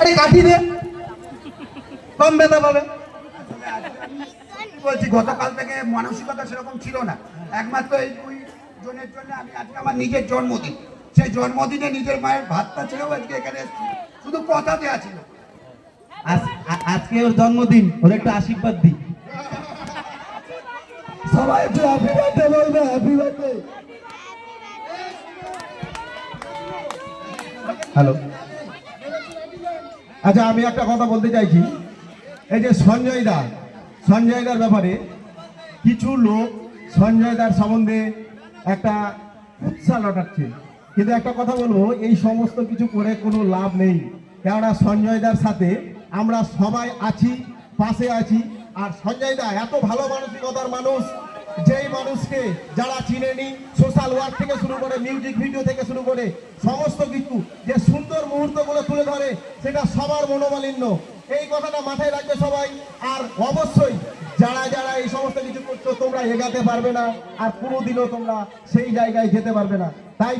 আরে কাঠি দে কম ব্যথা পাবে। কি বলছি গতকাল থেকে মানসিকতা সেরকম ছিল না। একমাত্র এই দুই জনের জন্য আমি আজকে আমার নিজের জন্মদিন। সেই জন্মদিনে নিজের মায়ের ভাতটা ছেড়েও আজকে এখানে এসেছি। শুধু কথা দেওয়া ছিল। আজকে ওর জন্মদিন ওর একটু আশীর্বাদ দিই সবাই একটু হ্যাপি বার্থডে বলবে হ্যাপি বার্থডে হ্যালো। আচ্ছা আমি একটা কথা বলতে চাইছি। এই যে সঞ্জয় দা, সঞ্জয় দার ব্যাপারে কিছু লোক সঞ্জয় দার সম্বন্ধে একটা উৎসাহ লটাচ্ছে। কিন্তু একটা কথা বলব, এই সমস্ত কিছু করে কোনো লাভ নেই। কেননা সঞ্জয় দার সাথে আমরা সবাই আছি, পাশে আছি, আর সঞ্জয় দা এত ভালো মানসিকতার মানুষ যেই মানুষকে যারা চিনেনি সোশ্যাল ওয়ার্ক থেকে শুরু করে মিউজিক ভিডিও থেকে শুরু করে সমস্ত কিছু, যে সুন্দর মুহূর্তগুলো তুলে ধরে, সেটা সবার মনোমালিন্য। এই কথাটা মাথায় রাখবে সবাই। আর অবশ্যই যারা যারা এই সমস্ত কিছু করছ, তোমরা এগাতে পারবে না, আর কোনোদিনও তোমরা সেই জায়গায় যেতে পারবে না। তাই